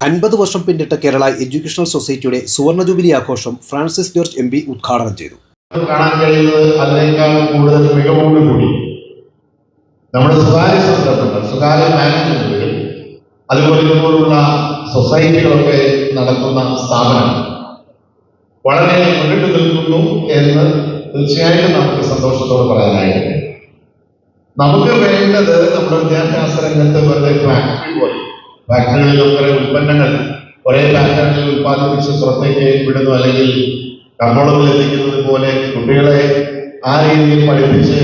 അൻപത് വർഷം പിന്നിട്ട കേരള എഡ്യൂക്കേഷണൽ സൊസൈറ്റിയുടെ സുവർണ ജൂബിലി ആഘോഷം ഫ്രാൻസിസ് ജോർജ് എം പി ഉദ്ഘാടനം ചെയ്തു അതുപോലെ ഇതുപോലുള്ള സൊസൈറ്റികളൊക്കെ നടത്തുന്ന സ്ഥാപനം വളരെ മുന്നിട്ട് നിൽക്കുന്നു എന്ന് തീർച്ചയായിട്ടും നമുക്ക് സന്തോഷത്തോടെ പറയാനായിട്ട്. നമുക്ക് വേണ്ടത് നമ്മുടെ വിദ്യാഭ്യാസ രംഗത്ത് വെറുതെ ഫാക്ടറി പോലെ ഫാക്ടറികളിൽ കുറെ ഉൽപ്പന്നങ്ങൾ ഒരേ പാറ്റേണിൽ ഉൽപ്പാദിപ്പിച്ച് പുറത്തേക്ക് വിടുന്നു അല്ലെങ്കിൽ കമ്പോളങ്ങൾ എത്തിക്കുന്നത് പോലെ കുട്ടികളെ ആ രീതിയിൽ പഠിപ്പിച്ച്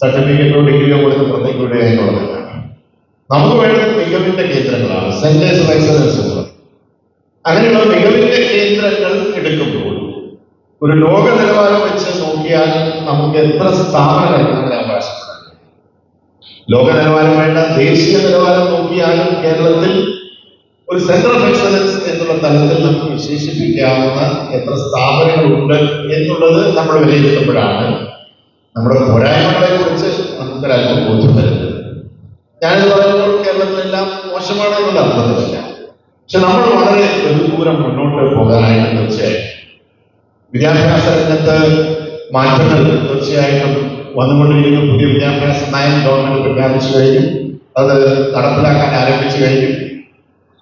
സർട്ടിഫിക്കറ്റോ ഡിഗ്രിയോ കൊടുത്ത് പുറത്തേക്ക് വിടുക എന്നുള്ളതല്ല നമുക്ക് വേണ്ടത് മികവിന്റെ കേന്ദ്രങ്ങളാണ്. സെന്റേഴ്സ് ഓഫ് എക്സലൻസ് അങ്ങനെയുള്ള മികവിന്റെ കേന്ദ്രങ്ങൾ എടുക്കുമ്പോൾ ഒരു ലോക നിലവാരം വെച്ച് നോക്കിയാൽ നമുക്ക് എത്ര സ്ഥാപനങ്ങൾ അവകാശപ്പെടാം ലോക നിലവാരം വേണ്ട ദേശീയ നിലവാരം നോക്കിയാലും കേരളത്തിൽ ഒരു സെന്റർ ഓഫ് എക്സലൻസ് എന്നുള്ള തലത്തിൽ നമുക്ക് വിശേഷിപ്പിക്കാവുന്ന എത്ര സ്ഥാപനങ്ങളുണ്ട് എന്നുള്ളത് നമ്മൾ വിലയിരുത്തുമ്പോഴാണ് നമ്മുടെ പോരായ്മകളെ കുറിച്ച് നമുക്കൊരല്പം ബോധ്യം വരുന്നത്. ഞാനിത് പറയുമ്പോൾ കേരളത്തിലെല്ലാം മോശമാണ് എന്നുള്ള അർത്ഥത്തിലല്ല. പക്ഷെ നമ്മൾ വളരെ ബഹുദൂരം മുന്നോട്ട് പോകാനായിട്ട് തീർച്ചയായും വിദ്യാഭ്യാസ രംഗത്ത് മാറ്റങ്ങൾ തീർച്ചയായിട്ടും വന്നുകൊണ്ടിരിക്കുന്ന. പുതിയ വിദ്യാഭ്യാസ നയം ഗവൺമെന്റ് പ്രഖ്യാപിച്ചു കഴിഞ്ഞു. അത് നടപ്പിലാക്കാൻ ആരംഭിച്ചു കഴിഞ്ഞു.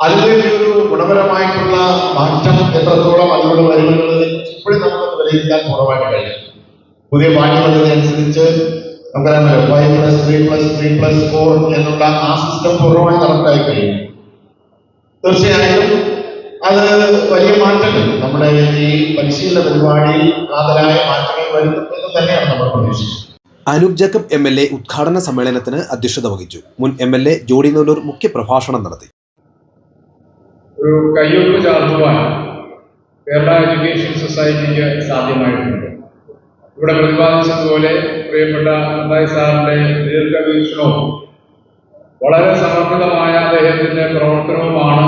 അതിലേക്ക് ഒരു ഗുണപരമായിട്ടുള്ള മാറ്റം എത്രത്തോളം അതിലൂടെ വരുമെന്നുള്ളത് ഇപ്പോഴും നമുക്ക് വിലയിരുത്താൻ കുറവായിട്ട് കഴിയും പുതിയ പാഠ്യപദ്ധതി നമുക്കറിയാമല്ലോ five plus three plus three plus four എന്നുള്ള ആ സിസ്റ്റം പൂർണമായി നടപ്പിലായി കഴിയും തീർച്ചയായും അത് വലിയ മാറ്റങ്ങൾ നമ്മുടെ ഈ പരിശീലന പരിപാടിയിൽ കാതലായ മാറ്റങ്ങൾ വരുന്നു എന്ന് തന്നെയാണ് നമ്മൾ പ്രതീക്ഷിക്കുന്നത്. Anoop Jacob M L A ഉദ്ഘാടന സമ്മേളനത്തിന് അധ്യക്ഷത വഹിച്ചു. മുൻ എം എൽ എ ജോഡി നല്ലൂർ മുഖ്യപ്രഭാഷണം നടത്തി. ഒരു കയ്യൊപ്പ് ചാർത്തുവാൻ കേരള എഡ്യൂക്കേഷൻ സൊസൈറ്റിക്ക് സാധ്യമായിട്ടുണ്ട്. ഇവിടെ പ്രതിപാദിച്ചതുപോലെ പ്രിയപ്പെട്ട പിണറായി സാറിന്റെ ദീർഘവീക്ഷണവും വളരെ സമർപ്പിതമായ അദ്ദേഹത്തിന്റെ പ്രവർത്തനവുമാണ്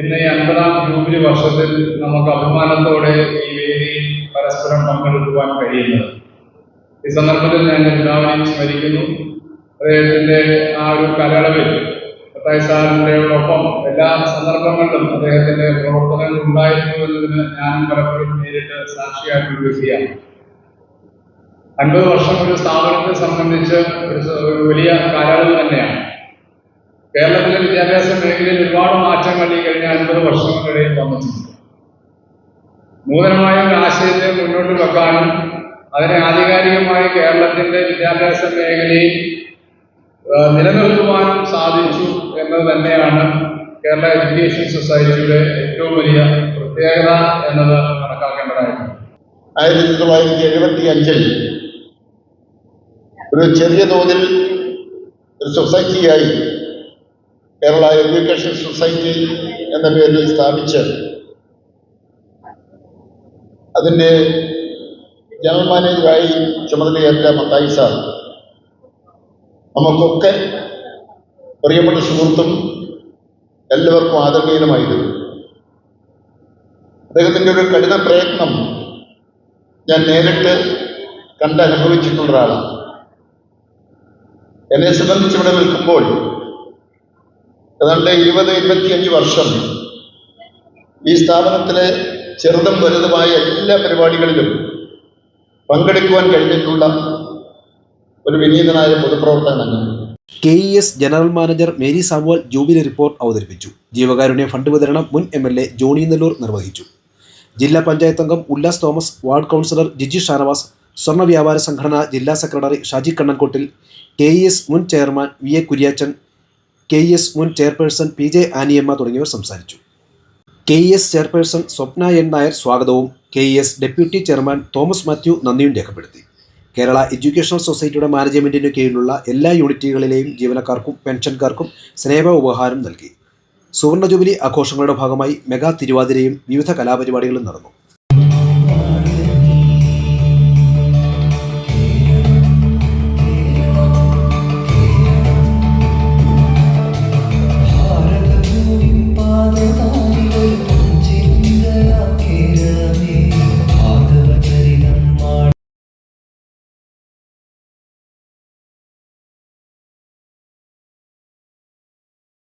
ഇന്ന് ഈ അൻപതാം ജൂബിലി വർഷത്തിൽ നമുക്ക് അഭിമാനത്തോടെ ഈ വേദിയിൽ പരസ്പരം പങ്കെടുക്കുവാൻ കഴിയുന്നത്. ഈ സന്ദർഭത്തിൽ ഞാൻ പിതാവിനെ സ്മരിക്കുന്നു. അദ്ദേഹത്തിന്റെ ആ ഒരു കാലയളവിൽ സാറിന്റെ ഒപ്പം എല്ലാ സന്ദർഭങ്ങളിലും അദ്ദേഹത്തിന്റെ പ്രവർത്തനങ്ങൾ ഉണ്ടായിരുന്നു എന്നതിന് ഞാൻ പലപ്പോഴും നേരിട്ട് സാക്ഷിയായിട്ടുള്ള വ്യക്തിയാണ് അൻപത് വർഷം ഒരു സ്ഥാപനത്തെ സംബന്ധിച്ച് ഒരു വലിയ കാലയളവ് തന്നെയാണ്. കേരളത്തിലെ വിദ്യാഭ്യാസ മേഖലയിൽ ഒരുപാട് മാറ്റങ്ങൾ ഈ കഴിഞ്ഞ അൻപത് വർഷങ്ങൾക്കിടയിൽ വന്നിട്ടുണ്ട്. നൂതനമായ ഒരു ആശയത്തെ മുന്നോട്ട് വെക്കാനും അതിനെ ആധികാരികമായി കേരളത്തിന്റെ വിദ്യാഭ്യാസ മേഖലയിൽ നിലനിർത്തുവാനും സാധിച്ചു എന്നത് തന്നെയാണ് കേരള എഡ്യൂക്കേഷൻ സൊസൈറ്റിയുടെ ഏറ്റവും വലിയ പ്രത്യേകത എന്നത് കണക്കാക്കേണ്ടതായിരുന്നു ആയിരത്തി തൊള്ളായിരത്തി എഴുപത്തി അഞ്ചിൽ ഒരു ചെറിയ തോതിൽ സൊസൈറ്റിയായി കേരള എഡ്യൂക്കേഷൻ സൊസൈറ്റി എന്ന പേരിൽ സ്ഥാപിച്ച് അതിന്റെ ജനറൽ മാനേജറായി ചുമതലയേറ്റ മത്തായി സാർ. നമുക്കൊക്കെ പ്രിയപ്പെട്ട സുഹൃത്തും എല്ലാവർക്കും ആദരണീയനുമായിരുന്നു. അദ്ദേഹത്തിന്റെ ഒരു കഠിന പ്രയത്നം ഞാൻ നേരിട്ട് കണ്ട് അനുഭവിച്ചിട്ടുള്ള ഒരാളാണ്. എന്നെ സംബന്ധിച്ച് ഇവിടെ നിൽക്കുമ്പോൾ ഏതാണ്ട് ഇരുപത് ഇരുപത്തിയഞ്ച് വർഷം ഈ സ്ഥാപനത്തിലെ ചെറുതും വലുതുമായ എല്ലാ പരിപാടികളിലും പങ്കെടുക്കുവാൻ കഴിഞ്ഞിട്ടുള്ള ഒരു വിനീതനായ പൊതുപ്രവർത്തകനാണ് K E S general manager Mary Samuel jubilee report അവതരിപ്പിച്ചു. ജീവകാരുണ്യ ഫണ്ട് വിതരണം മുൻ M L A Johnny Nellore നിർവഹിച്ചു. ജില്ലാ പഞ്ചായത്ത് അംഗം ഉല്ലാസ് തോമസ് വാർഡ് കൗൺസിലർ ജിജി ഷാനവാസ് സ്വർണ വ്യാപാര സംഘടന ജില്ലാ secretary Shaji Kannankottil K E S മുൻ chairman V A Kuriachan K E S മുൻ ചെയർപേഴ്സൺ പി ജെ ആനിയമ്മ തുടങ്ങിയവർ സംസാരിച്ചു. K E S chairperson Swapna N Nair സ്വാഗതവും K E S deputy chairman Thomas Mathew നന്ദിയും രേഖപ്പെടുത്തി. കേരള എഡ്യൂക്കേഷണൽ സൊസൈറ്റിയുടെ മാനേജ്മെന്റിന് കീഴിലുള്ള എല്ലാ യൂണിറ്റുകളിലെയും ജീവനക്കാർക്കും പെൻഷൻകാർക്കും സ്നേഹ ഉപഹാരം നൽകി. സുവർണ ജൂബിലി ആഘോഷങ്ങളുടെ ഭാഗമായി മെഗാ തിരുവാതിരയും വിവിധ കലാപരിപാടികളും നടന്നു.